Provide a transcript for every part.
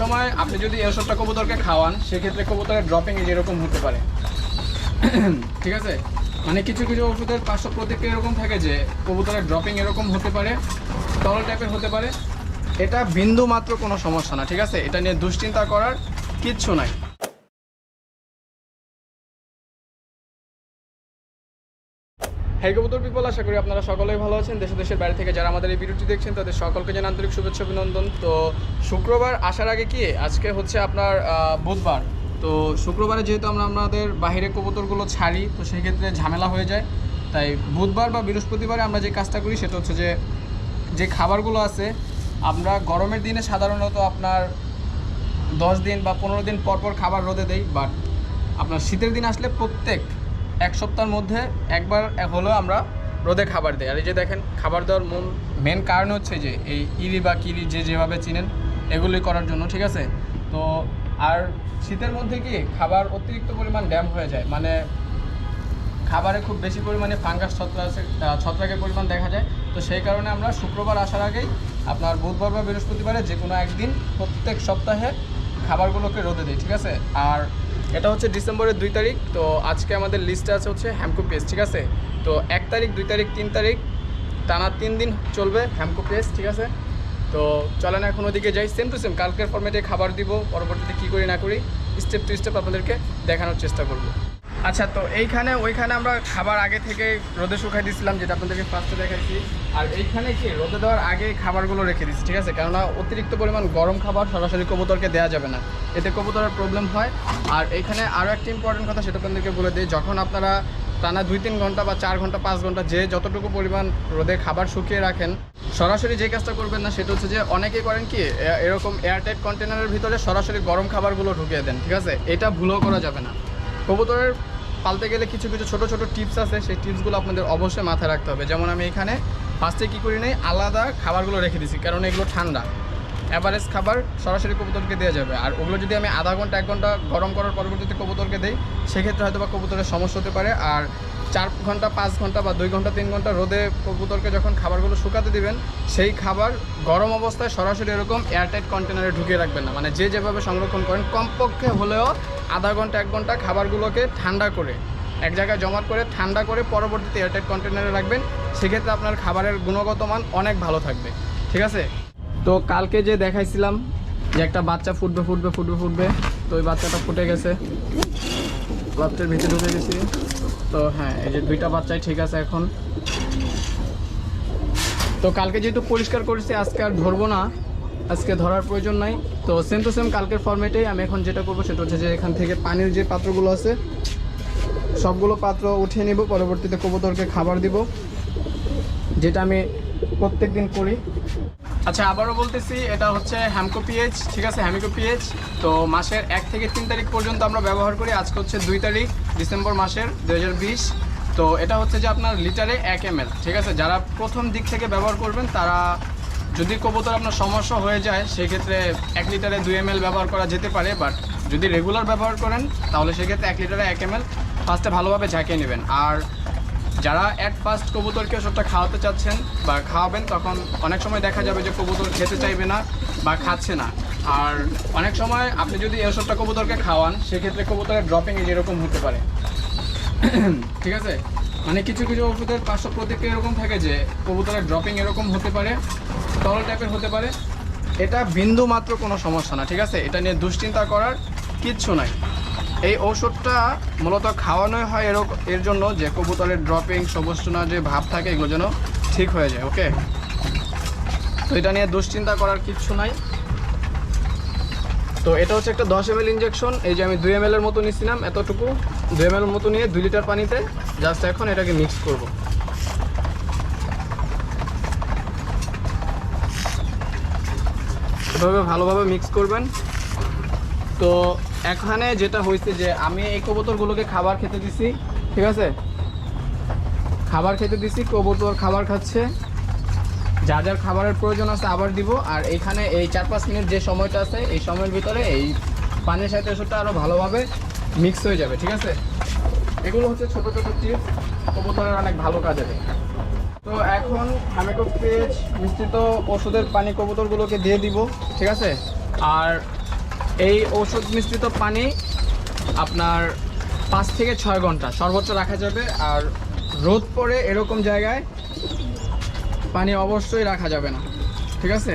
সময় আপনি যদি ওষুধটা কবুতরকে খাওয়ান, সেক্ষেত্রে কবুতরের ড্রপিং এরকম হতে পারে। ঠিক আছে? মানে কিছু কিছু ওষুধের পার্শ্ব প্রতিক্রিয়া এরকম থাকে যে, কবুতরের ড্রপিং এরকম হতে পারে, তরল টাইপের হতে পারে। এটা বিন্দু মাত্র কোনো সমস্যা না, ঠিক আছে? এটা নিয়ে দুশ্চিন্তা করার কিচ্ছু নাই। হ্যাঁ কবুতর পিপল আশা করি আপনারা সকলেই ভালো আছেন। দেশ দেশের বাইরে থেকে যারা আমাদের এই ভিডিওটি দেখছেন, তাদের সকলকে যেন আন্তরিক শুভেচ্ছা, অভিনন্দন। তো শুক্রবার আসার আগে কি, আজকে হচ্ছে আপনার বুধবার। তো শুক্রবারে যেহেতু আমরা আমাদের বাইরে কবুতরগুলো ছাড়ি, তো সেই ক্ষেত্রে ঝামেলা হয়ে যায়। তাই বুধবার বা বৃহস্পতিবারে আমরা যে কাজটা করি, সেটা হচ্ছে যে যে খাবারগুলো আছে, আমরা গরমের দিনে সাধারণত আপনার দশ দিন বা পনেরো দিন পর পর খাবার রোদে দেই বাট আপনার শীতের দিন আসলে প্রত্যেক এক সপ্তাহের মধ্যে একবার হলেও আমরা রোদে খাবার দেয় আর এই যে দেখেন, খাবার দেওয়ার মূল মেন কারণ হচ্ছে যে এই ইরি বা কিরি যে যেভাবে চিনেন এগুলি করার জন্য, ঠিক আছে? তো আর শীতের মধ্যে কি খাবার অতিরিক্ত পরিমাণ ড্যাম হয়ে যায়? মানে খাবারে খুব বেশি পরিমাণে ফাঙ্গাস ছত্রাক আছে ছত্রাকের পরিমাণ দেখা যায়। তো সেই কারণে আমরা শুক্রবার আসার আগেই আপনার বুধবার বা বৃহস্পতিবারে যে কোনো একদিন প্রত্যেক সপ্তাহে খাবারগুলোকে রোদে দিই, ঠিক আছে? আর এটা হচ্ছে ডিসেম্বরের দুই তারিখ, তো আজকে আমাদের লিস্টে আছে হচ্ছে হ্যামকো পেস্ট ঠিক আছে? তো এক তারিখ, দুই তারিখ, তিন তারিখ, টানা তিন দিন চলবে হ্যামকো পেস্ট ঠিক আছে? তো চলেন এখন ওদিকে যাই। সেম টু সেম কালকের ফর্মেটে খাবার দিব, পরবর্তীতে কী করি, না করি স্টেপ টু স্টেপ আপনাদেরকে দেখানোর চেষ্টা করব। আচ্ছা তো এইখানে, ওইখানে আমরা খাবার আগে থেকে রোদে শুকাই দিয়েছিলাম যেটা আপনাদেরকে ফার্স্টে দেখাইছি। আর এইখানে কি, রোদে দেওয়ার আগে খাবারগুলো রেখে দিচ্ছি ঠিক আছে? কেননা অতিরিক্ত পরিমাণ গরম খাবার সরাসরি কবুতরকে দেওয়া যাবে না। এতে কবুতরের প্রবলেম হয়। আর এইখানে আরও একটা ইম্পর্টেন্ট কথা সেটা আপনাদেরকে বলে দিই, যখন আপনারা টানা দুই তিন ঘণ্টা বা চার ঘণ্টা, পাঁচ ঘণ্টা যে যতটুকু পরিমাণ রোদে খাবার শুকিয়ে রাখেন, সরাসরি যে কাজটা করবেন না, সেটা হচ্ছে যে অনেকেই করেন কি এরকম এয়ারটাইট কন্টেনারের ভিতরে সরাসরি গরম খাবারগুলো ঢুকিয়ে দেন, ঠিক আছে? এটা ভুলও করা যাবে না। কবুতরের পালতে গেলে কিছু কিছু ছোট ছোট টিপস আছে, সেই টিপসগুলো আপনাদের অবশ্যই মাথায় রাখতে হবে। যেমন আমি এখানে ফার্স্টে কী করি নেই, আলাদা খাবারগুলো রেখে দিছি কারণ এগুলো ঠান্ডা। অ্যাভারেজ খাবার সরাসরি কবুতরকে দেওয়া যাবে। আর ওগুলো যদি আমি আধা ঘণ্টা, এক ঘণ্টা গরম করার পরবর্তীতে কবুতরকে দিই, সেক্ষেত্রে হয়তো বা কবুতরের সমস্যা হতে পারে। আর চার ঘণ্টা, পাঁচ ঘণ্টা বা দুই ঘণ্টা, তিন ঘণ্টা রোদে কবুতরকে যখন খাবারগুলো শুকাতে দিবেন, সেই খাবার গরম অবস্থায় সরাসরি এরকম এয়ারটাইট কন্টেনারে ঢুকিয়ে রাখবেন না। মানে যে যেভাবে সংরক্ষণ করেন, কমপক্ষে হলেও আধা ঘণ্টা, এক ঘণ্টা খাবারগুলোকে ঠান্ডা করে, এক জায়গায় জমাট করে ঠান্ডা করে পরবর্তীতে এয়ারটাইট কন্টেনারে রাখবেন। সেক্ষেত্রে আপনার খাবারের গুণগত মান অনেক ভালো থাকবে। ঠিক আছে? তো কালকে যে দেখাইছিলাম যে একটা বাচ্চা ফুটবে ফুটবে ফুটবে ফুটবে, তো ওই বাচ্চাটা ফুটে গেছে। বাচ্চার ভিতরে ঢুকে গেছি। তো হ্যাঁ এই যে দুইটা বাচ্চাই ঠিক আছে এখন। তো কালকে যেহেতু পরিষ্কার করেছি, আজকে আর ধরবো না। আজকে ধরার প্রয়োজন নাই। তো সেম টু সেম কালকের ফর্মেটেই আমি এখন যেটা করব সেটা হচ্ছে যে এখান থেকে পানির যে পাত্রগুলো আছে, সবগুলো পাত্র উঠিয়ে নিব, পরবর্তীতে কবুতরকে খাবার দিব। যেটা আমি প্রত্যেক দিন করি। আচ্ছা আবারও বলতেছি, এটা হচ্ছে হ্যামকো পিএইচ ঠিক আছে? হ্যামিকো পিএইচ তো মাসের এক থেকে তিন তারিখ পর্যন্ত আমরা ব্যবহার করি। আজকে হচ্ছে দুই তারিখ, ডিসেম্বর মাসের দু হাজার বিশ। তো এটা হচ্ছে যে আপনার লিটারে এক এম ঠিক আছে? যারা প্রথম দিক থেকে ব্যবহার করবেন, তারা যদি কবুতর আপনার সমস্যা হয়ে যায়, সেক্ষেত্রে এক লিটারে দুই এম ব্যবহার করা যেতে পারে। বাট যদি রেগুলার ব্যবহার করেন, তাহলে সেক্ষেত্রে এক লিটারে এক এম ফার্স্টে ভালোভাবে ঝাঁকিয়ে নেবেন। আর যারা অ্যাট ফার্স্ট কবুতরকে ওষুধটা খাওয়াতে চাচ্ছেন বা খাওয়াবেন, তখন অনেক সময় দেখা যাবে যে কবুতর খেতে চাইবে না বা খাচ্ছে না। আর অনেক সময় আপনি যদি ওষুধটা কবুতরকে খাওয়ান, সেক্ষেত্রে কবুতরের ড্রপিং এরকম হতে পারে। ঠিক আছে? মানে কিছু কিছু ওষুধের পার্শ্ব প্রতিক্রিয়া এরকম থাকে যে কবুতরের ড্রপিং এরকম হতে পারে, তরল টাইপের হতে পারে। এটা বিন্দু মাত্র কোনো সমস্যা না, ঠিক আছে? এটা নিয়ে দুশ্চিন্তা করার কিচ্ছু নাই। এই ঔষধটা মূলত খাওয়ানোই হয় এর এর জন্য যে কবুতরের ড্রপিং সবুজ সবুজনা যে ভাব থাকে, এগুলো যেন ঠিক হয়ে যায় ওকে তো এটা নিয়ে দুশ্চিন্তা করার কিচ্ছু নাই। তো এটা হচ্ছে একটা দশ এম ইঞ্জেকশন এই যে আমি দুই এম এর মতো নিয়েছিলাম এতটুকু। দুই এম এর মতো নিয়ে দুই লিটার পানিতে জাস্ট এখন এটাকে মিক্স করব। এভাবে ভালোভাবে মিক্স করবেন। তো এখানে যেটা হয়েছে যে আমি এই কবুতরগুলোকে খাবার খেতে দিছি, ঠিক আছে? খাবার খেতে দিছি, কবুতর খাবার খাচ্ছে। যা যার খাবারের প্রয়োজন আছে আবার দিব। আর এখানে এই চার পাঁচ মিনিট যে সময়টা আছে, এই সময়ের ভিতরে এই পানির সাথে ওষুধটা আরও ভালোভাবে মিক্স হয়ে যাবে, ঠিক আছে? এগুলো হচ্ছে ছোটো ছোটো টিপস কবুতরের অনেক ভালো কাজে দেয়। তো এখন হামেকো পেজ মিশ্রিত ওষুধের পানি কবুতরগুলোকে দিয়ে দিব, ঠিক আছে? আর এই ঔষধ মিশ্রিত পানি আপনার পাঁচ থেকে ছয় ঘণ্টা সর্বোচ্চ রাখা যাবে আর রোদ পড়ে এরকম জায়গায় পানি অবশ্যই রাখা যাবে না। ঠিক আছে?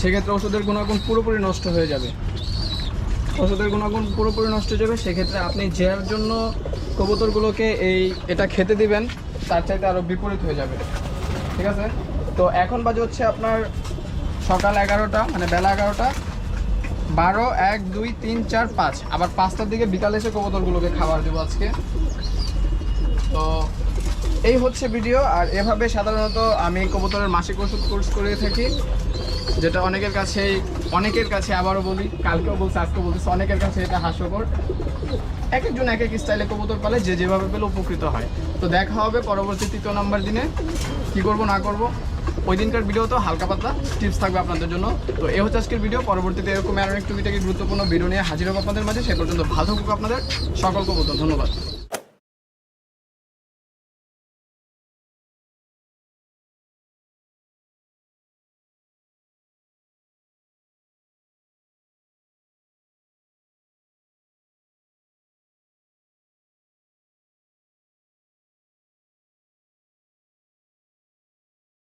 সেক্ষেত্রে ওষুধের গুণাগুণ পুরোপুরি নষ্ট হয়ে যাবে। ওষুধের গুণাগুণ পুরোপুরি নষ্ট হয়ে যাবে, সেক্ষেত্রে আপনি যার জন্য কবুতরগুলোকে এই এটা খেতে দিবেন, তার চাইতে আরও বিপরীত হয়ে যাবে। ঠিক আছে? তো এখন বাজে হচ্ছে আপনার সকাল এগারোটা মানে বেলা এগারোটা। বারো, এক, দুই, তিন, চার, পাঁচ। আবার পাঁচটার দিকে বিকালে এসে কবুতরগুলোকে খাবার দেবো আজকে। তো এই হচ্ছে ভিডিও আর এভাবে সাধারণত আমি কবুতরের মাসিক ওষুধ কোর্স করে থাকি, যেটা অনেকের কাছেই অনেকের কাছে আবারও বলি, কালকেও বলছে, আজকেও বলতেছি, অনেকের কাছে এটা হাস্যকর। এক একজন এক এক স্টাইলে কবুতর পালে যে যেভাবে পেলে উপকৃত হয়। তো দেখা হবে পরবর্তী তৃতীয় নম্বর দিনে। কি করব, না করব? ওই দিনকার ভিডিও তো হালকা পাতলা টিপস থাকবে আপনাদের জন্য। তো এ হচ্ছে আজকের ভিডিও পরবর্তীতে এরকম আরও একটু গুরুত্বপূর্ণ ভিডিও নিয়ে হাজির হব আপনাদের মাঝে। সে পর্যন্ত ভালো থাকুক আপনাদের। সকলকে বলতো ধন্যবাদ।